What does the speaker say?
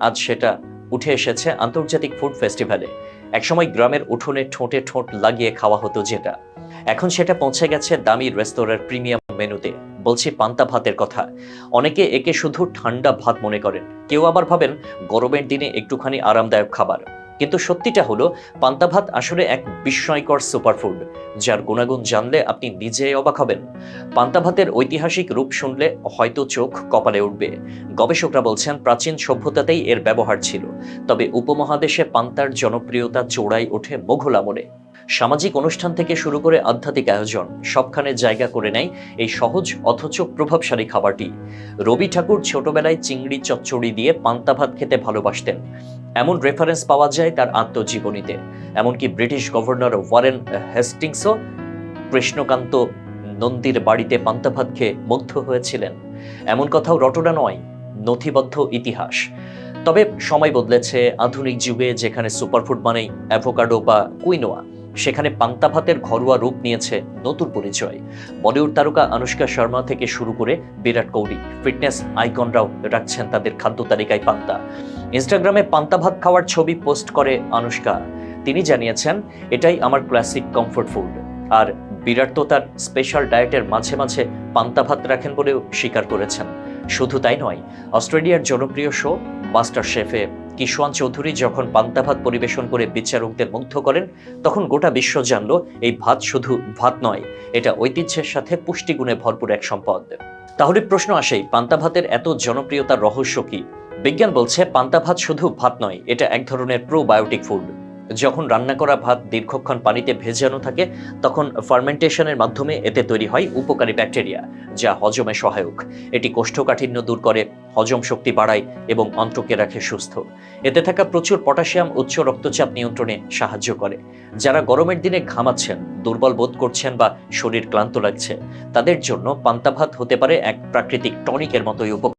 আজ সেটা উঠে এসেছে আন্তর্জাতিক ফুড ফেস্টিভ্যালে। একসময় গ্রামের উঠোনে ঠোঁটে ঠোঁট লাগিয়ে খাওয়া হতো যেটা। এখন সেটা পৌঁছে গেছে দামি রেস্তোরাঁর প্রিমিয়াম মেনুতে। বলছি পান্তা ভাতের কথা। অনেকে একে শুধু ঠান্ডা ভাত মনে করেন। কেউ আবার ভাবেন গরমের দিনে একটুখানি আরামদায়ক খাবার। কিন্তু সত্যিটা হলো, পান্তা ভাত আসলে এক বিস্ময়কর সুপারফুড, যার গুণাগুণ জানলে আপনি নিজেই অবাক হবেন। পান্তা ভাতের ঐতিহাসিক রূপ শুনলে হয়তো চোখ কপালে উঠবে। গবেষকরা বলছেন প্রাচীন সভ্যতাতেই এর ব্যবহার ছিল, তবে উপমহাদেশে পান্তার জনপ্রিয়তা চোড়াই ওঠে মোঘল আমলে। সামাজিক অনুষ্ঠান থেকে শুরু করে আধ্যাত্মিক আয়োজন সবখানে জায়গা করে নেয় এই সহজ অথচ প্রভাবশালী খাবারটি। রবি ঠাকুর ছোটবেলায় চিংড়ি, চচ্চড়ি দিয়ে পান্তা ভাত খেতে ভালোবাসতেন। এমন রেফারেন্স পাওয়া যায় তার আত্মজীবনীতে। এমনকি ব্রিটিশ গভর্নর ওয়ারেন হেস্টিংসও কৃষ্ণকান্ত নন্দীর বাড়িতে পান্তা ভাত খেয়ে মুগ্ধ হয়েছিলেন। এমন কথাও রটনা নয়, নথিবদ্ধ ইতিহাস। তবে সময় বদলেছে আধুনিক যুগে যেখানে সুপারফুড মানেই অ্যাভোকাডো বা কুইনোয়া সেখানে পান্তা ভাতের ঘরোয়া রূপ নিয়েছে নতুন পরিচয়। বলিউড তারকা আনুষ্কা শর্মা থেকে শুরু করে বিরাট কোহলি, ফিটনেস আইকনরাও রাখছেন তাদের খাদ্য তালিকায় পান্তা। ইনস্টাগ্রামে পান্তা ভাত খাওয়ার ছবি পোস্ট করে আনুষ্কা তিনি জানিয়েছেন, এটাই আমার ক্লাসিক কমফোর্ট ফুড। আর বিরাট তো তার স্পেশাল ডায়েটের মাঝে মাঝে পান্তা ভাত রাখেন বলেও স্বীকার করেছেন। শুধু তাই নয়, অস্ট্রেলিয়ার জনপ্রিয় শো মাস্টার শেফে কিশোয়ান চৌধুরী যখন পান্তা ভাত পরিবেশন করে বিচারকদের মুগ্ধ করেন, তখন গোটা বিশ্ব জানল, এই ভাত শুধু ভাত নয়, এটা ঐতিহ্যের সাথে পুষ্টিগুণে ভরপুর এক সম্পদ। তাহলে প্রশ্ন আসেই, পান্তা ভাতের এত জনপ্রিয়তার রহস্য কি? বিজ্ঞান বলছে, পান্তা ভাত শুধু ভাত নয়, এটা এক ধরনের প্রোবায়োটিক ফুড যখন রান্না করা ভাত দীর্ঘক্ষণ পানিতে ভেজানো থাকে, তখন ফার্মেন্টেশনের মাধ্যমে এতে তৈরি হয় উপকারী ব্যাকটেরিয়া, যা হজমে সহায়ক। এটি কোষ্ঠকাঠিন্য দূর করে, হজম শক্তি বাড়ায় এবং অন্ত্রকে রাখে সুস্থ। এতে থাকা প্রচুর পটাশিয়াম উচ্চ রক্তচাপ নিয়ন্ত্রণে সাহায্য করে। যারা গরমের দিনে ঘামাচ্ছেন, দুর্বল বোধ করছেন বা শরীর ক্লান্ত লাগছে, তাদের জন্য পান্তা ভাত হতে পারে এক প্রাকৃতিক টনিকের মতোই উপ